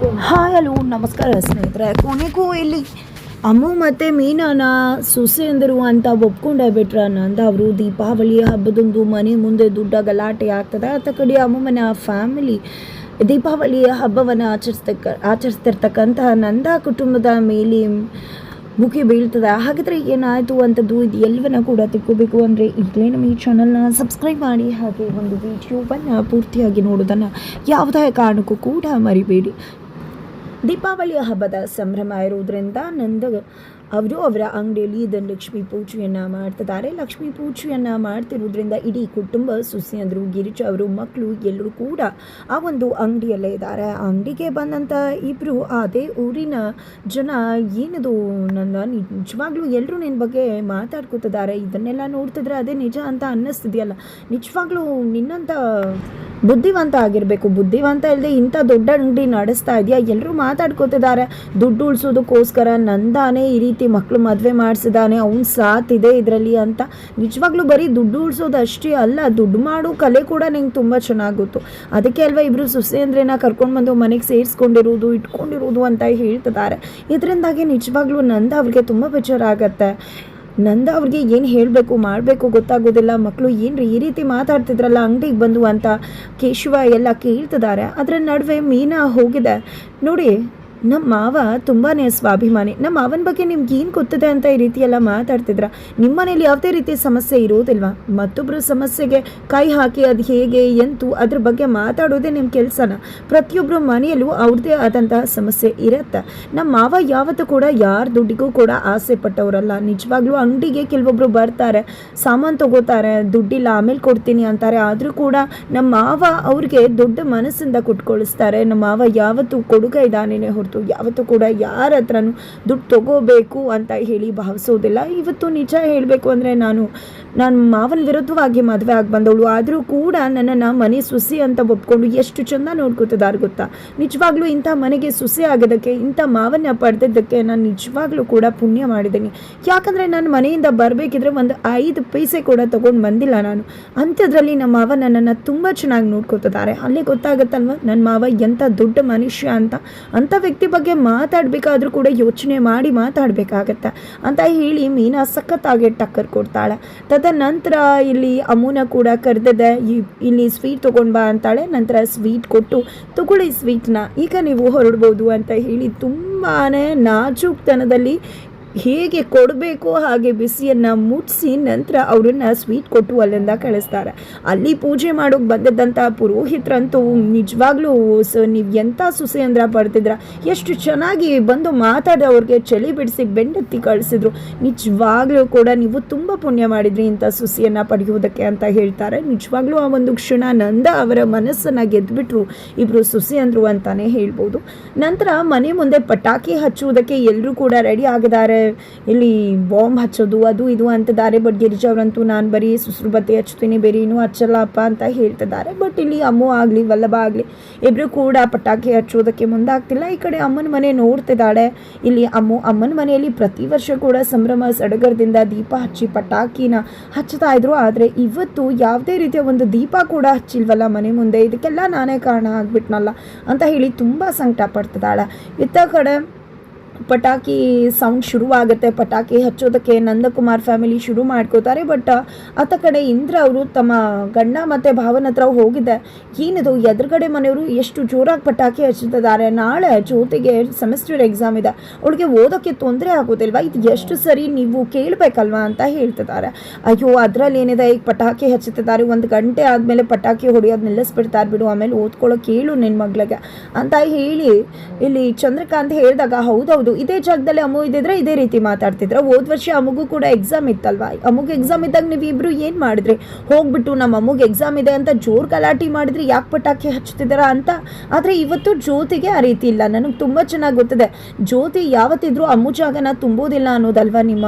Hi hello, ನಮಸ್ಕಾರ ಸ್ನೇಹಿತರೆ. ಕೊನೆಗೂ ಇಲ್ಲಿ ಅಮ್ಮು ಮತ್ತು ಮೀನಾನ ಸೊಸೆಯಂದರು ಅಂತ ಒಪ್ಕೊಂಡೇ ಬಿಟ್ರ ನಂದ ಅವರು ದೀಪಾವಳಿ ಹಬ್ಬದೊಂದು ಮನೆ ಮುಂದೆ ದೊಡ್ಡ ಗಲಾಟೆ ಆಗ್ತದೆ. ಆತ ಕಡೆ ಅಮ್ಮಮ್ಮನ ಫ್ಯಾಮಿಲಿ ದೀಪಾವಳಿಯ ಹಬ್ಬವನ್ನು ಆಚರಿಸ್ತಕ್ಕ ಆಚರಿಸ್ತಿರ್ತಕ್ಕಂತಹ ನಂದ ಕುಟುಂಬದ ಮೇಲೆ ಮುಖಿ ಬೀಳ್ತದೆ. ಹಾಗಿದ್ರೆ ಏನಾಯಿತು ಅಂಥದ್ದು ಇದು ಎಲ್ಲವನ್ನ ಕೂಡ ತಿಳ್ಕೋಬೇಕು ಅಂದರೆ ಈಗಲೇ ನಮ್ಮ ಈ ಚಾನಲ್ನ ಸಬ್ಸ್ಕ್ರೈಬ್ ಮಾಡಿ ಹಾಗೆ ಒಂದು ವಿಡಿಯೋವನ್ನು ಪೂರ್ತಿಯಾಗಿ ನೋಡೋದನ್ನು ಯಾವುದೇ ಕಾರಣಕ್ಕೂ ಕೂಡ ಮರಿಬೇಡಿ. ದೀಪಾವಳಿಯ ಹಬ್ಬದ ಸಂಭ್ರಮ ಇರುವುದರಿಂದ ನಂದ ಅವರು ಅವರ ಅಂಗಡಿಯಲ್ಲಿ ಧನಲಕ್ಷ್ಮಿ ಪೂಜೆಯನ್ನು ಮಾಡ್ತಿದ್ದಾರೆ. ಲಕ್ಷ್ಮೀ ಪೂಜೆಯನ್ನು ಮಾಡ್ತಿರೋದ್ರಿಂದ ಇಡೀ ಕುಟುಂಬ ಸುಸಿಯಂದರು ಗಿರಿಜ ಅವರು, ಮಕ್ಕಳು ಎಲ್ಲರೂ ಕೂಡ ಆ ಒಂದು ಅಂಗಡಿಯಲ್ಲೇ ಇದ್ದಾರೆ. ಅಂಗಡಿಗೆ ಬಂದಂಥ ಇಬ್ಬರು ಅದೇ ಊರಿನ ಜನ ಏನದು ನನ್ನ ನಿಜವಾಗ್ಲೂ ಎಲ್ಲರೂ ನಿನ್ನ ಬಗ್ಗೆ ಮಾತಾಡ್ಕೊತಿದ್ದಾರೆ. ಇದನ್ನೆಲ್ಲ ನೋಡ್ತಿದ್ರೆ ಅದೇ ನಿಜ ಅಂತ ಅನ್ನಿಸ್ತಿದೆಯಲ್ಲ. ನಿಜವಾಗ್ಲೂ ನಿನ್ನಂಥ ಬುದ್ಧಿವಂತ ಆಗಿರಬೇಕು. ಬುದ್ಧಿವಂತ ಇಲ್ಲದೆ ಇಂಥ ದೊಡ್ಡ ಅಂಗಡಿ ನಡೆಸ್ತಾ ಇದೆಯಾ? ಎಲ್ಲರೂ ಮಾತಾಡ್ಕೋತಿದ್ದಾರೆ ದುಡ್ಡು ಉಳಿಸೋದಕ್ಕೋಸ್ಕರ ನಂದಾನೆ ಈ ರೀತಿ ಮಕ್ಕಳು ಮದುವೆ ಮಾಡಿಸಿದಾನೆ. ಅವ್ನ ಸಾಥ್ ಇದೆ ಇದರಲ್ಲಿ ಅಂತ. ನಿಜವಾಗ್ಲೂ ಬರೀ ದುಡ್ಡು ಉಳಿಸೋದು ಅಷ್ಟೇ ಅಲ್ಲ, ದುಡ್ಡು ಮಾಡೋ ಕಲೆ ಕೂಡ ನಂಗೆ ತುಂಬ ಚೆನ್ನಾಗಿ ಗೊತ್ತು ಅದಕ್ಕೆ ಅಲ್ವಾ ಇಬ್ಬರು ಸುಸೇಂದ್ರೇನ ಕರ್ಕೊಂಡು ಬಂದು ಮನೆಗೆ ಸೇರಿಸ್ಕೊಂಡಿರೋದು, ಇಟ್ಕೊಂಡಿರೋದು ಅಂತ ಹೇಳ್ತಿದ್ದಾರೆ ಇದರಿಂದಾಗಿ ನಿಜವಾಗ್ಲೂ ನಂದ ಅವ್ರಿಗೆ ತುಂಬ ಬೇಜಾರಾಗತ್ತೆ. ನಂದ ಅವ್ರಿಗೆ ಏನು ಹೇಳಬೇಕು, ಮಾಡಬೇಕು ಗೊತ್ತಾಗೋದಿಲ್ಲ. ಮಕ್ಕಳು ರೀ ಈ ರೀತಿ ಮಾತಾಡ್ತಿದ್ರಲ್ಲ, ಅಂಗಡಿಗೆ ಬಂದು ಅಂತ ಕೇಶವ ಎಲ್ಲ ಕೇಳ್ತಿದ್ದಾರೆ ಅದರ ನಡುವೆ ಮೀನಾ ಹೋಗಿದೆ. ನೋಡಿ ನಮ್ಮ ಮಾವ ತುಂಬಾ ಸ್ವಾಭಿಮಾನಿ. ನಮ್ಮ ಮಾವನ ಬಗ್ಗೆ ನಿಮ್ಗೆ ಏನು ಗೊತ್ತದೆ ಅಂತ ಈ ರೀತಿ ಎಲ್ಲ ಮಾತಾಡ್ತಿದ್ರ? ನಿಮ್ಮ ಮನೇಲಿ ಯಾವುದೇ ರೀತಿ ಸಮಸ್ಯೆ ಇರೋದಿಲ್ವಾ? ಮತ್ತೊಬ್ಬರು ಸಮಸ್ಯೆಗೆ ಕೈ ಹಾಕಿ ಅದು ಹೇಗೆ, ಎಂತು, ಅದ್ರ ಬಗ್ಗೆ ಮಾತಾಡೋದೇ ನಿಮ್ಮ ಕೆಲಸನ. ಪ್ರತಿಯೊಬ್ಬರ ಮನೆಯಲ್ಲೂ ಅವ್ರದ್ದೇ ಆದಂತಹ ಸಮಸ್ಯೆ ಇರುತ್ತೆ. ನಮ್ಮ ಮಾವ ಯಾವತ್ತೂ ಕೂಡ ಯಾರ ದುಡ್ಡಿಗೂ ಕೂಡ ಆಸೆ ಪಟ್ಟವರಲ್ಲ. ನಿಜವಾಗ್ಲೂ ಅಂಗಡಿಗೆ ಕೆಲವೊಬ್ರು ಬರ್ತಾರೆ. ಸಾಮಾನು ತಗೋತಾರೆ, ದುಡ್ಡಿಲ್ಲ, ಆಮೇಲೆ ಕೊಡ್ತೀನಿ ಅಂತಾರೆ. ಆದರೂ ಕೂಡ ನಮ್ಮ ಮಾವ ಅವ್ರಿಗೆ ದೊಡ್ಡ ಮನಸ್ಸಿಂದ ಕೊಟ್ಕೊಳಿಸ್ತಾರೆ. ನಮ್ಮ ಮಾವ ಯಾವತ್ತೂ ಕೊಡುಗೈದಾನೇ ಇದ್ದಾನೆ ಹೊರತು ಯಾವತ್ತೂ ಕೂಡ ಯಾರ ಹತ್ರನೂ ದುಡ್ಡು ತಗೋಬೇಕು ಅಂತ ಹೇಳಿ ಭಾವಿಸೋದಿಲ್ಲ. ಇವತ್ತು ನಿಜ ಹೇಳಬೇಕು ಅಂದರೆ ನಾನು ನಾನು ಮಾವನ ವಿರುದ್ಧವಾಗಿ ಮದುವೆ ಆಗಿ ಬಂದವಳು. ಆದರೂ ಕೂಡ ನನ್ನನ್ನು ಮನೆ ಸುಸಿ ಅಂತ ಒಪ್ಕೊಂಡು ಎಷ್ಟು ಚೆಂದ ನೋಡ್ಕೊತಿದ್ದಾರೆ ಗೊತ್ತಾ? ನಿಜವಾಗ್ಲೂ ಇಂಥ ಮನೆಗೆ ಸುಸಿ ಆಗೋದಕ್ಕೆ ಇಂಥ ಮಾವನ್ನ ಪಡೆದಿದ್ದಕ್ಕೆ ನಾನು ನಿಜವಾಗ್ಲೂ ಕೂಡ ಪುಣ್ಯ ಮಾಡಿದ್ದೀನಿ. ಯಾಕಂದರೆ ನಾನು ಮನೆಯಿಂದ ಬರಬೇಕಿದ್ರೆ ಒಂದು ಐದು ಪೈಸೆ ಕೂಡ ತೊಗೊಂಡು ಬಂದಿಲ್ಲ ನಾನು. ಅಂಥದ್ರಲ್ಲಿ ನಮ್ಮ ಮಾವ ನನ್ನನ್ನು ತುಂಬ ಚೆನ್ನಾಗಿ ನೋಡ್ಕೊತಿದ್ದಾರೆ ಅಲ್ಲೇ ಗೊತ್ತಾಗುತ್ತಲ್ವ? ನನ್ನ ಮಾವ ಎಂಥ ದೊಡ್ಡ ಮನುಷ್ಯ ಅಂತ? ಅಂಥ ವ್ಯಕ್ತಿ ಬಗ್ಗೆ ಮಾತಾಡಬೇಕಾದ್ರೂ ಕೂಡ ಯೋಚನೆ ಮಾಡಿ ಮಾತಾಡಬೇಕಾಗತ್ತೆ ಅಂತ ಹೇಳಿ ಮೀನಾ ಸಖತ್ತಾಗಿ ಟಕ್ಕರ್ ಕೊಡ್ತಾಳೆ. ತದನಂತರ ಇಲ್ಲಿ ಅಮೂನ ಕೂಡ ಕರೆದಿದೆ ಇಲ್ಲಿ ಸ್ವೀಟ್ ತೊಗೊಂಡು ಬಾ ಅಂತಾಳೆ. ನಂತರ ಸ್ವೀಟ್ ಕೊಟ್ಟು, ತಗೊಳ್ಳಿ ಸ್ವೀಟ್ನ, ಈಗ ನೀವು ಹೊರಡ್ಬೋದು ಅಂತ ಹೇಳಿ ತುಂಬಾ ನಾಜೂಕ್ತನದಲ್ಲಿ ಹೇಗೆ ಕೊಡಬೇಕು ಹಾಗೆ ಬಿಸಿಯನ್ನು ಮುಟ್ಟಿಸಿ ನಂತರ ಅವರನ್ನು ಸ್ವೀಟ್ ಕೊಟ್ಟು ಅಲ್ಲಿಂದ ಕಳಿಸ್ತಾರೆ. ಅಲ್ಲಿ ಪೂಜೆ ಮಾಡೋಕೆ ಬಂದಿದ್ದಂಥ ಪುರೋಹಿತರಂತೂ ನಿಜವಾಗ್ಲೂ ಸೊ ನೀವು ಎಂಥ ಸುಸೆಯಂದ್ರ ಪಡ್ತಿದ್ರ? ಎಷ್ಟು ಚೆನ್ನಾಗಿ ಬಂದು ಮಾತಾಡಿ ಅವ್ರಿಗೆ ಚಳಿ ಬಿಡಿಸಿ ಬೆಂಡೆತ್ತಿ ಕಳಿಸಿದ್ರು. ನಿಜವಾಗ್ಲೂ ಕೂಡ ನೀವು ತುಂಬ ಪುಣ್ಯ ಮಾಡಿದ್ರಿ ಇಂಥ ಸುಸಿಯನ್ನು ಪಡೆಯುವುದಕ್ಕೆ ಅಂತ ಹೇಳ್ತಾರೆ. ನಿಜವಾಗ್ಲೂ ಆ ಒಂದು ಕ್ಷಣ ನಂದ ಅವರ ಮನಸ್ಸನ್ನು ಗೆದ್ದುಬಿಟ್ರು ಇಬ್ಬರು ಸುಸಿ ಅಂದರು ಅಂತಲೇ ಹೇಳ್ಬೋದು. ನಂತರ ಮನೆ ಮುಂದೆ ಪಟಾಕಿ ಹಚ್ಚುವುದಕ್ಕೆ ಎಲ್ಲರೂ ಕೂಡ ರೆಡಿ ಆಗಿದ್ದಾರೆ. ಇಲ್ಲಿ ಬಾಂಬ್ ಹಚ್ಚೋದು, ಅದು ಇದು ದಾರೆ ಬಟ್ ಗಿರಿಜವ್ರಂತೂ ನಾನು ಬರೀ ಸುಸ್ರು ಬತ್ತಿ ಹಚ್ತೀನಿ ಬೇರೆ ಇನ್ನೂ ಹಚ್ಚಲ್ಲಪ್ಪ ಅಂತ ಹೇಳ್ತಿದ್ದಾರೆ. ಬಟ್ ಇಲ್ಲಿ ಅಮ್ಮು ಆಗಲಿ, ವಲ್ಲಭ ಆಗಲಿ ಇಬ್ಬರು ಕೂಡ ಪಟಾಕಿ ಹಚ್ಚೋದಕ್ಕೆ ಮುಂದಾಗ್ತಿಲ್ಲ. ಈ ಕಡೆ ಅಮ್ಮನ ಮನೆ ನೋಡ್ತಿದ್ದಾಳೆ. ಇಲ್ಲಿ ಅಮ್ಮು ಅಮ್ಮನ ಮನೆಯಲ್ಲಿ ಪ್ರತಿ ವರ್ಷ ಕೂಡ ಸಂಭ್ರಮ ಸಡಗರದಿಂದ ದೀಪ ಹಚ್ಚಿ ಪಟಾಕಿನ ಹಚ್ಚುತ್ತಾ ಇದ್ರು. ಆದರೆ ಇವತ್ತು ಯಾವುದೇ ರೀತಿಯ ಒಂದು ದೀಪ ಕೂಡ ಹಚ್ಚಿಲ್ವಲ್ಲ ಮನೆ ಮುಂದೆ. ಇದಕ್ಕೆಲ್ಲ ನಾನೇ ಕಾರಣ ಆಗ್ಬಿಟ್ನಲ್ಲ ಅಂತ ಹೇಳಿ ತುಂಬ ಸಂಕಟ ಪಡ್ತಿದ್ದಾಳೆ. ಇತ್ತ ಕಡೆ ಪಟಾಕಿ ಸೌಂಡ್ ಶುರುವಾಗುತ್ತೆ. ಪಟಾಕಿ ಹಚ್ಚೋದಕ್ಕೆ ನಂದಕುಮಾರ್ ಫ್ಯಾಮಿಲಿ ಶುರು ಮಾಡ್ಕೋತಾರೆ. ಬಟ್ ಆತ ಕಡೆ ಇಂದ್ರ ಅವರು ತಮ್ಮ ಗಂಡ ಮತ್ತು ಭಾವನ ಹತ್ರ ಹೋಗಿದ್ದೆ ಏನಿದು, ಎದುರುಗಡೆ ಮನೆಯವರು ಎಷ್ಟು ಜೋರಾಗಿ ಪಟಾಕಿ ಹಚ್ಚುತ್ತಿದ್ದಾರೆ. ನಾಳೆ ಜೊತೆಗೆ ಸೆಮಿಸ್ಟರ್ ಎಕ್ಸಾಮ್ ಇದೆ. ಅವಳಿಗೆ ಓದೋಕ್ಕೆ ತೊಂದರೆ ಆಗೋದಿಲ್ವಾ? ಇದು ಎಷ್ಟು ಸರಿ ನೀವು ಕೇಳಬೇಕಲ್ವಾ ಅಂತ ಹೇಳ್ತಿದ್ದಾರೆ. ಅಯ್ಯೋ, ಅದರಲ್ಲಿ ಏನಿದೆ? ಈಗ ಪಟಾಕಿ ಹಚ್ಚುತ್ತಿದ್ದಾರೆ. ಒಂದು ಗಂಟೆ ಆದಮೇಲೆ ಪಟಾಕಿ ಹೊಡೆಯೋದು ನಿಲ್ಲಿಸ್ಬಿಡ್ತಾರೆ ಬಿಡು. ಆಮೇಲೆ ಓದ್ಕೊಳ್ಳೋಕೆ ಕೇಳು ನಿನ್ನ ಮಗಳಿಗೆ. ಅಂತ ಹೇಳಿ, ಇಲ್ಲಿ ಚಂದ್ರಕಾಂತ್ ಹೇಳಿದಾಗ, ಹೌದೌದು ಇದೇ ಜಾಗದಲ್ಲಿ ಅಮ್ಮು ಇದ್ದಿದ್ರೆ ಇದೇ ರೀತಿ ಮಾತಾಡ್ತಿದ್ರು. ಹೋದ ವರ್ಷ ಅಮ್ಮಗೂ ಕೂಡ ಎಕ್ಸಾಮ್ ಇತ್ತಲ್ವಾ? ಅಮ್ಮಗೆ ಎಕ್ಸಾಮ್ ಇದ್ದಾಗ ನೀವಿಬ್ರು ಏನು ಮಾಡಿದ್ರಿ? ಹೋಗ್ಬಿಟ್ಟು ನಮ್ಮ ಅಮ್ಮಗೆ ಎಕ್ಸಾಮ್ ಇದೆ ಅಂತ ಜೋರ್ ಗಲಾಟೆ ಮಾಡಿದ್ರಿ ಯಾಕೆ ಪಟಾಕಿ ಹಚ್ಚುತ್ತಿದ್ದಾರ ಅಂತ? ಆದರೆ ಇವತ್ತು ಜ್ಯೋತಿಗೆ ಆ ರೀತಿ ಇಲ್ಲ. ನನಗೆ ತುಂಬ ಚೆನ್ನಾಗಿ ಗೊತ್ತಿದೆ. ಜ್ಯೋತಿ ಯಾವತ್ತಿದ್ರೂ ಅಮ್ಮು ಜಾಗನ ತುಂಬೋದಿಲ್ಲ ಅನ್ನೋದಲ್ವಾ ನಿಮ್ಮ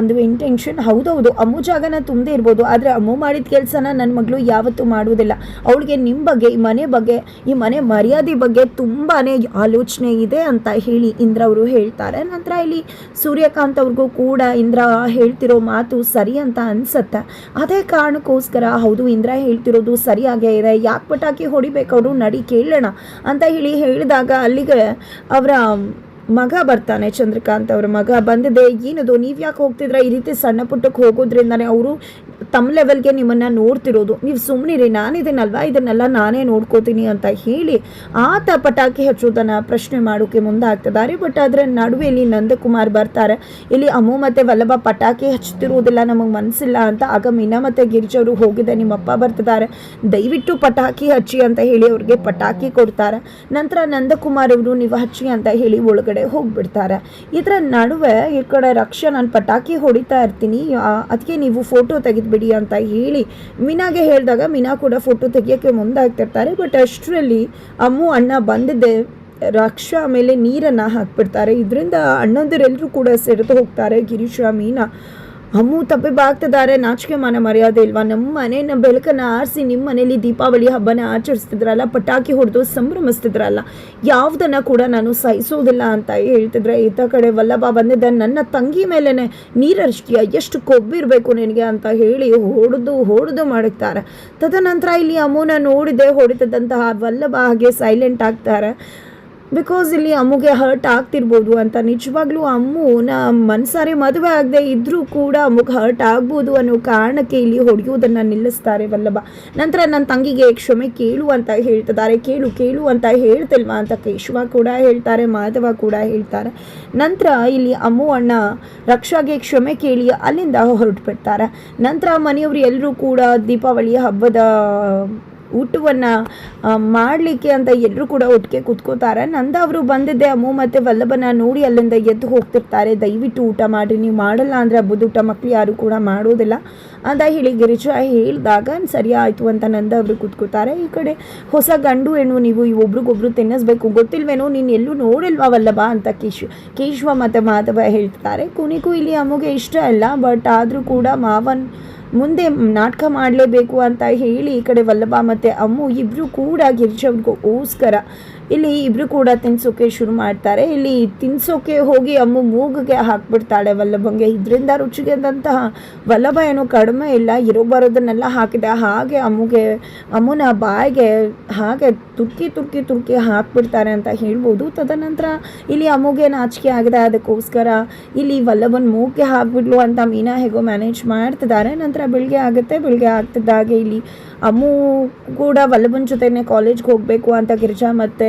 ಒಂದು ಇಂಟೆನ್ಷನ್ ಹೌದೌದು ಅಮ್ಮು ಜಾಗನ ತುಂಬದೇ ಇರ್ಬೋದು. ಆದರೆ ಅಮ್ಮು ಮಾಡಿದ ಕೆಲಸನ ನನ್ನ ಮಗಳು ಯಾವತ್ತೂ ಮಾಡುವುದಿಲ್ಲ. ಅವಳಿಗೆ ನಿಮ್ಮ ಬಗ್ಗೆ, ಈ ಮನೆ ಬಗ್ಗೆ, ಈ ಮನೆ ಮರ್ಯಾದೆ ಬಗ್ಗೆ ತುಂಬಾ ಆಲೋಚನೆ ಇದೆ ಅಂತ ಹೇಳಿ ಇಂದ್ರ ಅವರು ಹೇಳ್ತಾರೆ. ನಂತರ ಇಲ್ಲಿ ಸೂರ್ಯಕಾಂತ್ ಅವ್ರಿಗೂ ಕೂಡ ಇಂದ್ರ ಹೇಳ್ತಿರೋ ಮಾತು ಸರಿ ಅಂತ ಅನ್ಸತ್ತೆ. ಅದೇ ಕಾರಣಕ್ಕೋಸ್ಕರ ಹೌದು, ಇಂದ್ರ ಹೇಳ್ತಿರೋದು ಸರಿಯಾಗೇ ಇದೆ. ಯಾಕೆ ಪಟಾಕಿ ಹೊಡಿಬೇಕು? ಅವರು ನಡಿ ಕೇಳೋಣ ಅಂತ ಹೇಳಿ ಹೇಳಿದಾಗ ಅಲ್ಲಿಗೆ ಅವರ ಮಗ ಬರ್ತಾನೆ ಚಂದ್ರಕಾಂತ್ ಅವರ ಮಗ. ಬಂದಿದೆ, ಏನದು, ನೀವು ಯಾಕೆ ಹೋಗ್ತಿದ್ರ? ಈ ರೀತಿ ಸಣ್ಣ ಪುಟ್ಟಕ್ಕೆ ಹೋಗೋದ್ರಿಂದನೇ ಅವರು ತಮ್ಮ ಲೆವೆಲ್ಗೆ ನಿಮ್ಮನ್ನು ನೋಡ್ತಿರೋದು. ನೀವು ಸುಮ್ಮನಿರಿ ನಾನಿದ್ದೀನಲ್ವಾ ಇದನ್ನೆಲ್ಲ ನಾನೇ ನೋಡ್ಕೋತೀನಿ ಅಂತ ಹೇಳಿ ಆತ ಪಟಾಕಿ ಹಚ್ಚೋದನ್ನು ಪ್ರಶ್ನೆ ಮಾಡೋಕೆ ಮುಂದಾಗ್ತಿದ್ದಾರೆ. ಬಟ್ ಅದರ ನಡುವೆ ಇಲ್ಲಿ ನಂದಕುಮಾರ್ ಬರ್ತಾರೆ. ಇಲ್ಲಿ ಅಮ್ಮು ಮತ್ತು ವಲ್ಲಭ ಪಟಾಕಿ ಹಚ್ಚುತ್ತಿರುವುದಿಲ್ಲ, ನಮಗೆ ಮನಸ್ಸಿಲ್ಲ ಅಂತ ಆಗ ಮೀನಾ ಮತ್ತು ಗಿರಿಜವರು ಹೋಗಿದೆ, ನಿಮ್ಮಪ್ಪ ಬರ್ತಿದ್ದಾರೆ. ದಯವಿಟ್ಟು ಪಟಾಕಿ ಹಚ್ಚಿ ಅಂತ ಹೇಳಿ ಅವ್ರಿಗೆ ಪಟಾಕಿ ಕೊಡ್ತಾರೆ. ನಂತರ ನಂದಕುಮಾರ್ ಅವರು ನೀವು ಹಚ್ಚಿ ಅಂತ ಹೇಳಿ ಒಳಗಡೆ ಹೋಗ್ಬಿಡ್ತಾರೆ. ಇದರ ನಡುವೆ ಈ ಕಡೆ ರಕ್ಷಾ ನಾನು ಪಟಾಕಿ ಹೊಡಿತಾ ಇರ್ತೀನಿ. ಅದಕ್ಕೆ ನೀವು ಫೋಟೋ ತೆಗೆದುಬಿಡಿ ಅಂತ ಹೇಳಿ ಮೀನಾಗೆ ಹೇಳಿದಾಗ ಮೀನಾ ಕೂಡ ಫೋಟೋ ತೆಗಿಯೋಕ್ಕೆ ಮುಂದಾಗ್ತಿರ್ತಾರೆ. ಬಟ್ ಅಷ್ಟರಲ್ಲಿ ಅಮ್ಮು, ಅಣ್ಣ ಬಂದಿದ್ದೆ. ರಕ್ಷಾ ಮೇಲೆ ನೀರನ್ನು ಹಾಕ್ಬಿಡ್ತಾರೆ. ಇದರಿಂದ ಅಣ್ಣಂದಿರೆಲ್ಲರೂ ಕೂಡ ಸೆರೆದು ಹೋಗ್ತಾರೆ ಗಿರೀಶ, ಮೀನಾ. ಅಮ್ಮು ತಪ್ಪಿಬಾಗ್ತಿದ್ದಾರೆ ನಾಚಿಕೆ ಮಾನ ಮರ್ಯಾದೆ ಇಲ್ವಾ? ನಮ್ಮ ಮನೆಯನ್ನ ಬೆಳಕನ್ನು ಆರಿಸಿ ನಿಮ್ಮ ಮನೇಲಿ ದೀಪಾವಳಿ ಹಬ್ಬನ ಆಚರಿಸ್ತಿದ್ರಲ್ಲ, ಪಟಾಕಿ ಹೊಡೆದು ಸಂಭ್ರಮಿಸ್ತಿದ್ರಲ್ಲ, ಯಾವುದನ್ನು ಕೂಡ ನಾನು ಸಹಿಸೋದಿಲ್ಲ ಅಂತ ಹೇಳ್ತಿದ್ರೆ ಈತ ಕಡೆ ವಲ್ಲಭ ಬಂದಿದ್ದ ನನ್ನ ತಂಗಿ ಮೇಲೇ ನೀರಷ್ಟಿಯ ಎಷ್ಟು ಕೊಬ್ಬಿರಬೇಕು ನಿನಗೆ ಅಂತ ಹೇಳಿ ಹೊಡೆದು ಹೊಡೆದು ಮಾಡುತ್ತಾರೆ ತದನಂತರ ಇಲ್ಲಿ ಅಮ್ಮನ ನೋಡಿದೆ, ಹೊಡಿತದಂತಹ ವಲ್ಲಭ ಹಾಗೆ ಸೈಲೆಂಟ್ ಆಗ್ತಾರೆ. ಬಿಕಾಸ್ ಇಲ್ಲಿ ಅಮ್ಮಗೆ ಹರ್ಟ್ ಆಗ್ತಿರ್ಬೋದು ಅಂತ ನಿಜವಾಗ್ಲೂ ಅಮ್ಮುನ ಮನ್ಸಾರೆ ಮದುವೆ ಆಗದೆ ಇದ್ರೂ ಕೂಡ ಅಮ್ಮಗೆ ಹರ್ಟ್ ಆಗ್ಬೋದು ಅನ್ನೋ ಕಾರಣಕ್ಕೆ ಇಲ್ಲಿ ಹೊಡೆಯುವುದನ್ನು ನಿಲ್ಲಿಸ್ತಾರೆ ವಲ್ಲಭ. ನಂತರ ನನ್ನ ತಂಗಿಗೆ ಕ್ಷಮೆ ಕೇಳು ಅಂತ ಹೇಳ್ತಿದ್ದಾರೆ. ಕೇಳು ಕೇಳು ಅಂತ ಹೇಳ್ತಿಲ್ವಾ ಅಂತ ಕೇಶವ ಕೂಡ ಹೇಳ್ತಾರೆ, ಮಾಧವ ಕೂಡ ಹೇಳ್ತಾರೆ. ನಂತರ ಇಲ್ಲಿ ಅಮ್ಮು ಅಣ್ಣ ರಕ್ಷಾಗೆ ಕ್ಷಮೆ ಕೇಳಿ ಅಲ್ಲಿಂದ ಹೊರಟು ಬಿಡ್ತಾರೆ ನಂತರ ಮನೆಯವರು ಎಲ್ಲರೂ ಕೂಡ ದೀಪಾವಳಿ ಹಬ್ಬದ ಊಟವನ್ನು ಮಾಡಲಿಕ್ಕೆ ಅಂತ ಎಲ್ಲರೂ ಕೂಡ ಒಟ್ಟಿಗೆ ಕೂತ್ಕೋತಾರೆ. ನಂದ ಅವರು ಬಂದಿದ್ದೆ, ಅಮ್ಮು ಮತ್ತು ವಲ್ಲಭನ ನೋಡಿ ಅಲ್ಲಿಂದ ಎದ್ದು ಹೋಗ್ತಿರ್ತಾರೆ. ದಯವಿಟ್ಟು ಊಟ ಮಾಡಿರಿ, ನೀವು ಮಾಡಲ್ಲ ಅಂದರೆ ಹಬ್ಬದ ಊಟ ಮಕ್ಕಳು ಯಾರು ಕೂಡ ಮಾಡೋದಿಲ್ಲ ಅಂತ ಹೇಳಿ ಗಿರಿಜಾ ಹೇಳಿದಾಗ ಸರಿ ಆಯಿತು ಅಂತ ನಂದ ಅವರು ಕೂತ್ಕೋತಾರೆ. ಈ ಕಡೆ ಹೊಸ ಗಂಡು ಹೆಣ್ಣು ನೀವು ಈ ಒಬ್ರಿಗೊಬ್ರು ತಿನ್ನಿಸ್ಬೇಕು. ಗೊತ್ತಿಲ್ವೇನೋ, ನೀನು ಎಲ್ಲೂ ನೋಡಿಲ್ವಾ ವಲ್ಲಭ ಅಂತ ಕೇಶ್, ಕೇಶವ ಮತ್ತು ಮಾಧವ ಹೇಳ್ತಾರೆ. ಕೊನೆಗೂ ಇಲ್ಲಿ ಅಮ್ಮಗೆ ಇಷ್ಟ ಅಲ್ಲ ಬಟ್ ಆದರೂ ಕೂಡ ಮಾವನ್ ಮುಂದೆ ನಾಟಕ ಮಾಡಲೇಬೇಕು ಅಂತ ಹೇಳಿ ಈ ಕಡೆ ವಲ್ಲಭ ಮತ್ತು ಅಮ್ಮು ಇಬ್ಬರು ಕೂಡ ಗಿರಿಜವ್ರಿಗೋಸ್ಕರ ಇಲ್ಲಿ ಇಬ್ಬರು ಕೂಡ ತಿನ್ಸೋಕೆ ಶುರು ಮಾಡ್ತಾರೆ. ಇಲ್ಲಿ ತಿನ್ಸೋಕೆ ಹೋಗಿ ಅಮ್ಮ ಮೂಗಿಗೆ ಹಾಕ್ಬಿಡ್ತಾಳೆ ವಲ್ಲಭಂಗೆ. ಇದರಿಂದ ರುಚಿಗೆದಂತಹ ವಲ್ಲಭ ಏನು ಕಡಿಮೆ ಇಲ್ಲ. ಇರೋ ಬರೋದನ್ನೆಲ್ಲ ಹಾಕಿದೆ. ಹಾಗೆ ಅಮ್ಮಗೆ, ಅಮ್ಮನ ಬಾಯಿಗೆ ಹಾಗೆ ತುರ್ಕಿ ತುರ್ಕಿ ತುರ್ಕಿ ಹಾಕ್ಬಿಡ್ತಾರೆ ಅಂತ ಹೇಳ್ಬೋದು. ತದನಂತರ ಇಲ್ಲಿ ಅಮ್ಮಗೆ ನಾಚಿಕೆ ಆಗಿದೆ? ಅದಕ್ಕೋಸ್ಕರ ಇಲ್ಲಿ ವಲ್ಲಭನ ಮೂಗಿಗೆ ಹಾಕ್ಬಿಡ್ಲು ಅಂತ ಮೀನಾ ಹೇಗೋ ಮ್ಯಾನೇಜ್ ಮಾಡ್ತಿದ್ದಾರೆ. ನಂತರ ಬೆಳಿಗ್ಗೆ ಆಗುತ್ತೆ. ಬೆಳಿಗ್ಗೆ ಆಗ್ತಿದ್ದಾಗೆ ಇಲ್ಲಿ ಅಮ್ಮು ಕೂಡ ವಲ್ಲಭನ ಜೊತೆನೆ ಕಾಲೇಜ್ಗೆ ಹೋಗಬೇಕು ಅಂತ ಗಿರಿಜಾ ಮತ್ತು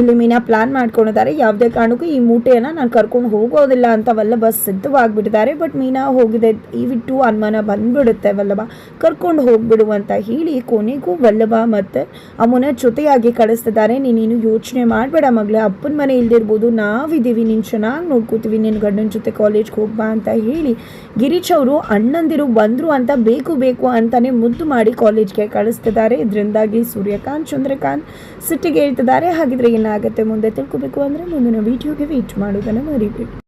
ಇಲ್ಲಿ ಮೀನಾ ಪ್ಲಾನ್ ಮಾಡ್ಕೊಂಡಿದ್ದಾರೆ. ಯಾವುದೇ ಕಾರಣಕ್ಕೂ ಈ ಮೂಟೆಯನ್ನು ನಾನು ಕರ್ಕೊಂಡು ಹೋಗೋದಿಲ್ಲ ಅಂತ ವಲ್ಲಭ ಸಿದ್ಧವಾಗಿಬಿಟ್ಟಿದ್ದಾರೆ. ಬಟ್ ಮೀನಾ ಹೋಗಿದೆ ಇವಿಟ್ಟು ಅನುಮಾನ ಬಂದ್ಬಿಡುತ್ತೆ ವಲ್ಲಭ. ಕರ್ಕೊಂಡು ಹೋಗ್ಬಿಡು ಅಂತ ಹೇಳಿ ಕೊನೆಗೂ ವಲ್ಲಭ ಮತ್ತು ಅಮ್ಮನ ಜೊತೆಯಾಗಿ ಕಳಿಸ್ತಿದ್ದಾರೆ. ನೀನೇನು ಯೋಚನೆ ಮಾಡಬೇಡ ಮಗಳೇ, ಅಪ್ಪನ ಮನೆ ಇಲ್ದಿರ್ಬೋದು. ನಾವಿದ್ದೀವಿ, ನೀನು ಚೆನ್ನಾಗಿ ನೋಡ್ಕೋತೀವಿ ನಿನ್ನ ಗಂಡನ ಜೊತೆ ಕಾಲೇಜ್ಗೆ ಹೋಗ್ಬಾ ಅಂತ ಹೇಳಿ ಗಿರೀಶ್ ಅವರು ಅಣ್ಣಂದಿರು ಬಂದರು ಅಂತ ಬೇಕು ಬೇಕು ಅಂತಾನೆ ಮುದ್ದು ಮಾಡಿ ಕಾಲೇಜ್ಗೆ ಕಳಿಸ್ತಿದ್ದಾರೆ. ಇದರಿಂದಾಗಿ ಸೂರ್ಯಕಾಂತ್, ಚಂದ್ರಕಾಂತ್ ಸಿಟ್ಟಿಗೆ ಹೇಳ್ತಿದ್ದಾರೆ ಹಾಗಿದ್ರೆ ಏನಾಗುತ್ತೆ ಮುಂದೆ ತಿಳ್ಕೊಬೇಕು ಅಂದರೆ ಮುಂದಿನ ವಿಡಿಯೋಗೆ ವೇಟ್ ಮಾಡೋದನ್ನು ಮರಿಬೇಡಿ.